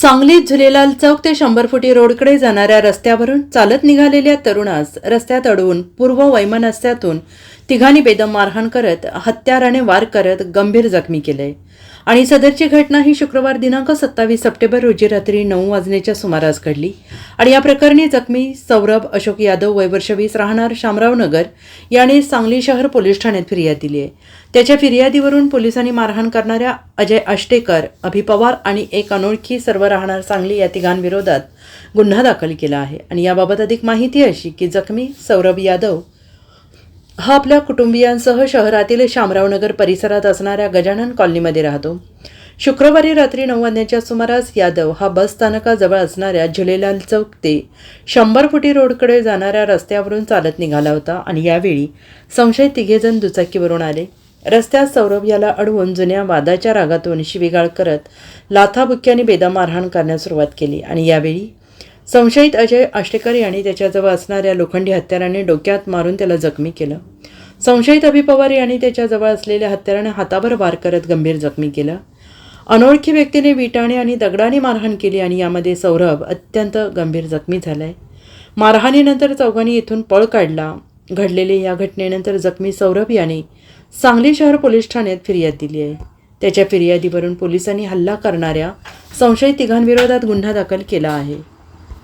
सांगलीत झुलेलाल चौक ते शंभर फुटी रोडकडे जाणाऱ्या रस्त्यावरून चालत निघालेल्या तरुणास रस्त्यात अडवून पूर्व वैमनस्यातून तिघांनी बेदम मारहाण करत हत्याराने वार करत गंभीर जखमी केले. आणि सदरची घटना ही शुक्रवार दिनांक सत्तावीस सप्टेंबर रोजी रात्री नऊ वाजण्याच्या सुमारास घडली. आणि या प्रकरणी जखमी सौरभ अशोक यादव वय वीस राहणार शामराव नगर याने सांगली शहर पोलीस ठाण्यात फिर्याद दिली आहे. त्याच्या फिर्यादीवरून पोलिसांनी मारहाण करणाऱ्या अजय आष्टेकर अभि पवार आणि एक अनोळखी सर्व राहणार सांगली या तिघांविरोधात गुन्हा दाखल केला आहे. आणि याबाबत अधिक माहिती अशी की जखमी सौरभ यादव हा आपल्या कुटुंबियांसह शहरातील शामरावनगर परिसरात असणाऱ्या गजानन कॉलनीमध्ये राहतो. शुक्रवारी रात्री नऊ वाजण्याच्या सुमारास यादव हा बस स्थानकाजवळ असणाऱ्या झुलेलाल चौक ते शंभर फुटी रोडकडे जाणाऱ्या रस्त्यावरून चालत निघाला होता आणि यावेळी संशयित तिघेजण दुचाकीवरून आले. रस्त्यात सौरभ याला अडवून जुन्या वादाच्या रागातून शिवीगाळ करत लाथाबुक्क्याने बेदम मारहाण करण्यास सुरुवात केली आणि यावेळी संशयित अजय आष्टेकर यांनी त्याच्याजवळ असणाऱ्या लोखंडी हत्याराने डोक्यात मारून त्याला जखमी केलं. संशयित अभि पवार यांनी त्याच्याजवळ असलेल्या हत्याराने हातावर वार करत गंभीर जखमी केलं. अनोळखी व्यक्तीने विटाने आणि दगडाने मारहाण केली आणि यामध्ये सौरभ अत्यंत गंभीर जखमी झालाय. मारहाणीनंतर चौघांनी येथून पळ काढला. घडलेल्या या घटनेनंतर जखमी सौरभ याने सांगली शहर पोलीस ठाण्यात फिर्याद दिली आहे. त्याच्या फिर्यादीवरून पोलिसांनी हल्ला करणाऱ्या संशयित तिघांविरोधात गुन्हा दाखल केला आहे.